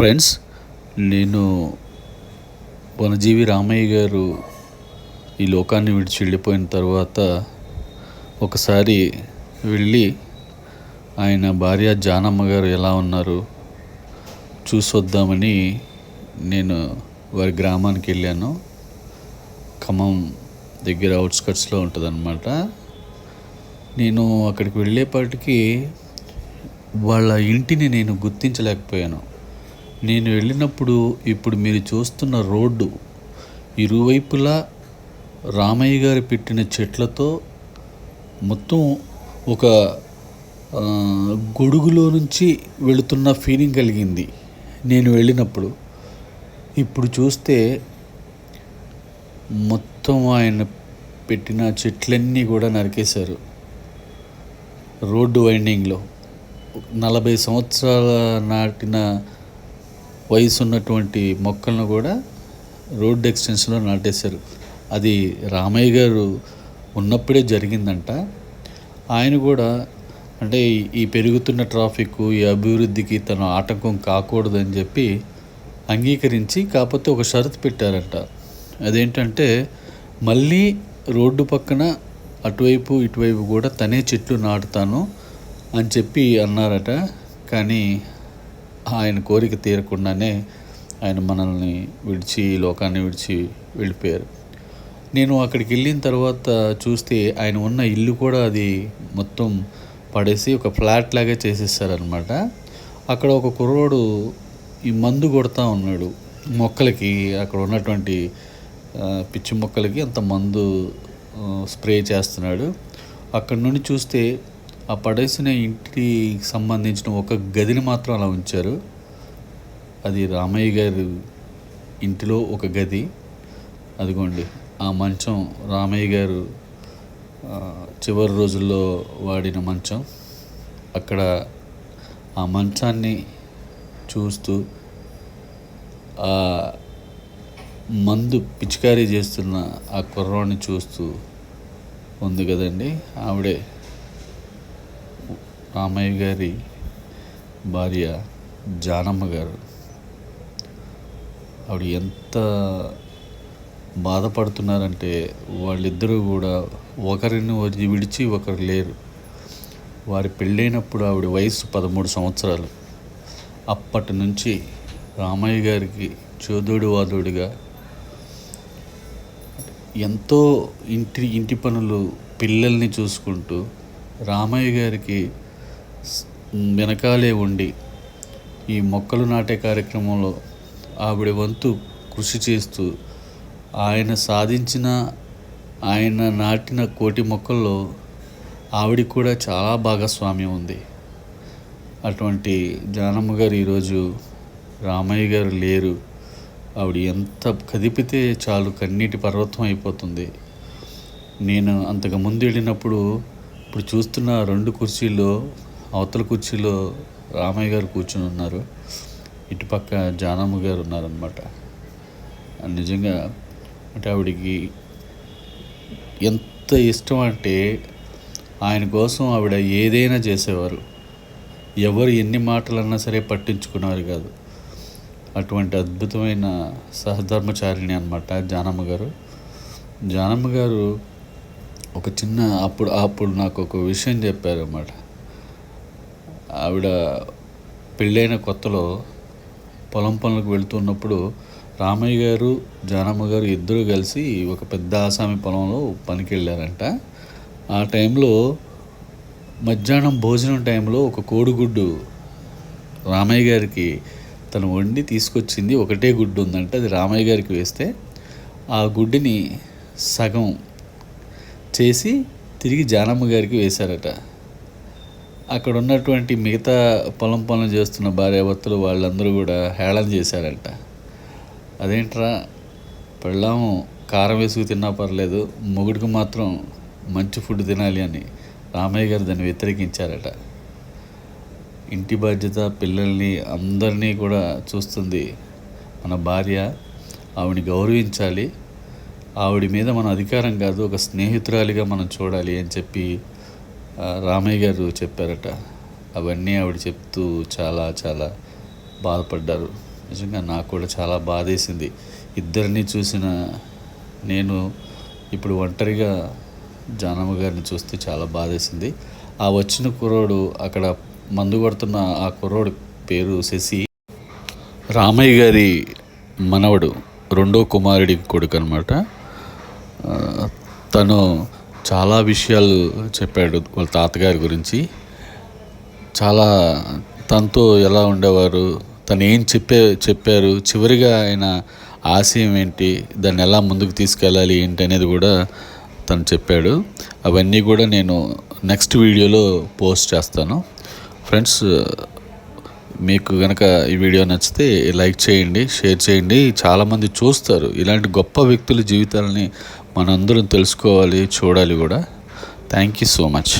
Friends నేను వనజీవి రామయ్య గారు ఈ లోకాన్ని విడిచి వెళ్ళిపోయిన తర్వాత ఒకసారి వెళ్ళి ఆయన భార్య జానమ్మ గారు ఎలా ఉన్నారు చూసొద్దామని నేను వారి గ్రామానికి వెళ్ళాను. ఖమ్మం దగ్గర అవుట్స్కట్స్లో ఉంటుందన్నమాట. నేను అక్కడికి వెళ్ళేపాటికి వాళ్ళ ఇంటిని నేను గుర్తించలేకపోయాను. నేను వెళ్ళినప్పుడు ఇప్పుడు మీరు చూస్తున్న రోడ్డు ఇరువైపులా రామయ్య గారు పెట్టిన చెట్లతో మొత్తం ఒక గొడుగులో నుంచి వెళుతున్న ఫీలింగ్ కలిగింది నేను వెళ్ళినప్పుడు. ఇప్పుడు చూస్తే మొత్తం ఆయన పెట్టిన చెట్లన్నీ కూడా నరికేశారు. రోడ్డు వైండింగ్లో. నలభై సంవత్సరాల నాటిన వయసు ఉన్నటువంటి మొక్కలను కూడా రోడ్ ఎక్స్టెన్షన్లో నాటేశారు. అది రామయ్య గారు ఉన్నప్పుడే జరిగిందంట. ఆయన కూడా అంటే ఈ- పెరుగుతున్న ట్రాఫిక్ ఈ అభివృద్ధికి తన ఆటంకం కాకూడదని చెప్పి అంగీకరించి కాకపోతే ఒక షరతు పెట్టారంట. అదేంటంటే మళ్ళీ రోడ్డు పక్కన అటువైపు ఇటువైపు కూడా తనే చెట్లు నాటుతాను అని చెప్పి అన్నారట. కానీ ఆయన కోరిక తీరకుండానే ఆయన మనల్ని విడిచి ఈ లోకాన్ని విడిచి వెళ్ళిపోయారు. నేను అక్కడికి వెళ్ళిన తర్వాత చూస్తే ఆయన ఉన్న ఇల్లు కూడా అది మొత్తం పడేసి ఒక ఫ్లాట్ లాగా చేసేసారనమాట అక్కడ ఒక కుర్రోడు ఈ మందు కొడతా ఉన్నాడు. మొక్కలకి అక్కడ ఉన్నటువంటి పిచ్చి మొక్కలకి అంత మందు స్ప్రే చేస్తున్నాడు. అక్కడ నుండి చూస్తే ఆ పడేసిన ఇంటికి సంబంధించిన ఒక గదిని మాత్రం అలా ఉంచారు. అది రామయ్య గారు ఇంటిలో ఒక గది. అదిగోండి ఆ మంచం రామయ్య గారు చివరి రోజుల్లో వాడిన మంచం. అక్కడ ఆ మంచాన్ని చూస్తూ ఆ మందు పిచికారీ చేస్తున్న ఆ కుర్రాన్ని చూస్తూ ఉంది కదండి ఆవిడే. రామయ్య గారి భార్య జానమ్మ గారు. ఆవిడ ఎంత బాధపడుతున్నారంటే వాళ్ళిద్దరూ కూడా ఒకరిని విడిచి ఒకరు లేరు. వారి పెళ్ళైనప్పుడు ఆవిడ వయసు పదమూడు సంవత్సరాలు. అప్పటి నుంచి రామయ్య గారికి చోదోడు వాదోడుగా ఎంతో ఇంటి ఇంటి పనులు పిల్లల్ని చూసుకుంటూ రామయ్య గారికి వెనకాలే ఉండి ఈ మొక్కలు నాటే కార్యక్రమంలో ఆవిడ వంతు కృషి చేస్తూ ఆయన సాధించిన ఆయన నాటిన కోటి మొక్కల్లో ఆవిడ కూడా చాలా భాగస్వామ్యం ఉంది. అటువంటి జానమ్మ గారు ఈరోజు రామయ్య గారు లేరు. ఆవిడ ఎంత కదిపితే చాలు కన్నీటి పర్వతం అయిపోతుంది. నేను అంతకుముందు వెళ్ళినప్పుడు ఇప్పుడు చూస్తున్న రెండు కుర్చీల్లో అవతల కుర్చీలో రామయ్య గారు కూర్చుని ఉన్నారు. ఇటుపక్క జానమ్మ గారు ఉన్నారనమాట నిజంగా అంటే ఆవిడికి ఎంత ఇష్టం అంటే ఆయన కోసం ఆవిడ ఏదైనా చేసేవారు. ఎవరు ఎన్ని మాటలన్నా సరే పట్టించుకున్నారు కాదు. అటువంటి అద్భుతమైన సహధర్మచారిణి అనమాట జానమ్మ గారు. జానమ్మ గారు ఒక చిన్న అప్పుడు అప్పుడు నాకు ఒక విషయం చెప్పారు అన్నమాట ఆవిడ పెళ్ళైన కొత్తలో పొలం పనులకు వెళ్తున్నప్పుడు రామయ్య గారు జానమ్మ గారు ఇద్దరు కలిసి ఒక పెద్ద ఆసామి పొలంలో పనికి వెళ్ళారంట ఆ టైంలో మధ్యాహ్నం భోజనం టైంలో ఒక కోడిగుడ్డు రామయ్య గారికి తను వండి తీసుకొచ్చింది. ఒకటే గుడ్డు ఉందంట అది రామయ్య గారికి వేస్తే ఆ గుడ్డుని సగం చేసి తిరిగి జానమ్మ గారికి వేశారట. అక్కడ ఉన్నటువంటి మిగతా పొలం పనులు చేస్తున్న భార్యాభర్తలు వాళ్ళందరూ కూడా హేళన చేశారంట. అదేంట్రా? పెళ్ళాము కారం వేసుకు తిన్నా పర్లేదు మొగుడికి మాత్రం మంచి ఫుడ్ తినాలి అని రామయ్య గారు దాన్ని వ్యతిరేకించారట. ఇంటి బాధ్యత పిల్లల్ని అందరినీ కూడా చూస్తుంది. మన భార్య ఆవిడని గౌరవించాలి. ఆవిడ మీద మన అధికారం కాదు ఒక స్నేహితురాలిగా మనం చూడాలి అని చెప్పి రామయ్య గారు చెప్పారట. అవన్నీ ఆవిడ చెప్తూ చాలా చాలా బాధపడ్డారు. నిజంగా నాకు కూడా చాలా బాధేసింది. ఇద్దరిని చూసిన నేను ఇప్పుడు ఒంటరిగా జానమ్మ గారిని చూస్తే చాలా బాధేసింది. ఆ వచ్చిన కుర్రోడు అక్కడ మందు కొడుతున్న ఆ కుర్రోడు పేరు శశి. రామయ్య గారి మనవడు రెండో కుమారుడి కొడుకు అనమాట తను చాలా విషయాలు చెప్పాడు వాళ్ళ తాతగారి గురించి. చాలా తనతో ఎలా ఉండేవారు తను ఏం చెప్పే చెప్పారు చివరిగా ఆయన ఆశయం ఏంటి దాన్ని ఎలా ముందుకు తీసుకెళ్ళాలి ఏంటి అనేది కూడా తను చెప్పాడు. అవన్నీ కూడా నేను నెక్స్ట్ వీడియోలో పోస్ట్ చేస్తాను. ఫ్రెండ్స్ మీకు కనుక ఈ వీడియో నచ్చితే లైక్ చేయండి షేర్ చేయండి. చాలామంది చూస్తారు ఇలాంటి గొప్ప వ్యక్తుల జీవితాలని మనందరం తెలుసుకోవాలి చూడాలి కూడా. Thank you so much